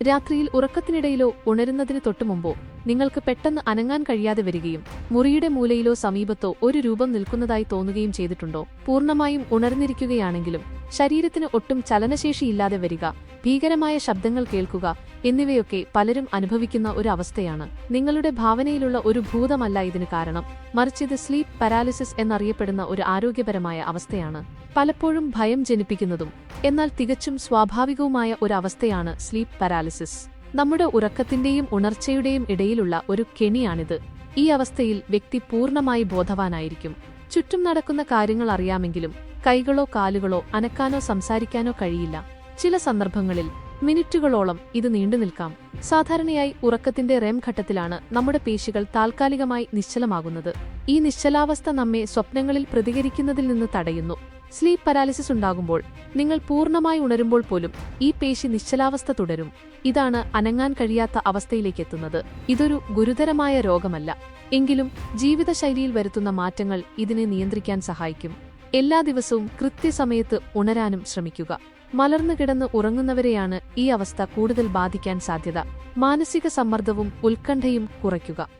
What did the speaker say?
രാത്രിയിൽ ഉറക്കത്തിനിടയിലോ ഉണരുന്നതിന് തൊട്ടുമുമ്പോ നിങ്ങൾക്ക് പെട്ടെന്ന് അനങ്ങാൻ കഴിയാതെ വരികയും മുറിയുടെ മൂലയിലോ സമീപത്തോ ഒരു രൂപം നിൽക്കുന്നതായി തോന്നുകയും ചെയ്തിട്ടുണ്ടോ? പൂർണമായും ഉണർന്നിരിക്കുകയാണെങ്കിലും ശരീരത്തിന് ഒട്ടും ചലനശേഷിയില്ലാതെ വരിക ഭീകരമായ ശബ്ദങ്ങൾ കേൾക്കുക എന്നിവയൊക്കെ പലരും അനുഭവിക്കുന്ന ഒരു അവസ്ഥയാണ്. നിങ്ങളുടെ ഭാവനയിലുള്ള ഒരു ഭൂതമല്ല ഇതിന് കാരണം. മറിച്ച് ഇത് സ്ലീപ്പ് പാരാലിസിസ് എന്നറിയപ്പെടുന്ന ഒരു ആരോഗ്യപരമായ അവസ്ഥയാണ്. പലപ്പോഴും ഭയം ജനിപ്പിക്കുന്നതും എന്നാൽ തികച്ചും സ്വാഭാവികവുമായ ഒരു അവസ്ഥയാണ് സ്ലീപ്പ് പാരാലിസിസ്. നമ്മുടെ ഉറക്കത്തിന്റെയും ഉണർച്ചയുടെയും ഇടയിലുള്ള ഒരു കെണിയാണിത്. ഈ അവസ്ഥയിൽ വ്യക്തി പൂർണമായി ബോധവാനായിരിക്കും. ചുറ്റും നടക്കുന്ന കാര്യങ്ങൾ അറിയാമെങ്കിലും കൈകളോ കാലുകളോ അനക്കാനോ സംസാരിക്കാനോ കഴിയില്ല. ചില സന്ദർഭങ്ങളിൽ മിനിറ്റുകളോളം ഇത് നീണ്ടു നിൽക്കാം. സാധാരണയായി ഉറക്കത്തിന്റെ റെം ഘട്ടത്തിലാണ് നമ്മുടെ പേശികൾ താൽക്കാലികമായി നിശ്ചലമാകുന്നത്. ഈ നിശ്ചലാവസ്ഥ നമ്മെ സ്വപ്നങ്ങളിൽ പ്രതികരിക്കുന്നതിൽ നിന്ന് തടയുന്നു. സ്ലീപ്പ് പരാലിസിസ് ഉണ്ടാകുമ്പോൾ നിങ്ങൾ പൂർണമായി ഉണരുമ്പോൾ പോലും ഈ പേശി നിശ്ചലാവസ്ഥ തുടരും. ഇതാണ് അനങ്ങാൻ കഴിയാത്ത അവസ്ഥയിലേക്ക് എത്തുന്നത്. ഇതൊരു ഗുരുതരമായ രോഗമല്ല. എങ്കിലും ജീവിതശൈലിയിൽ വരുത്തുന്ന മാറ്റങ്ങൾ ഇതിനെ നിയന്ത്രിക്കാൻ സഹായിക്കും. എല്ലാ ദിവസവും കൃത്യസമയത്ത് ഉണരാനും ശ്രമിക്കുക. മലർന്നു കിടന്ന് ഉറങ്ങുന്നവരെയാണ് ഈ അവസ്ഥ കൂടുതൽ ബാധിക്കാൻ സാധ്യത. മാനസിക സമ്മർദ്ദവും ഉത്കണ്ഠയും കുറയ്ക്കുക.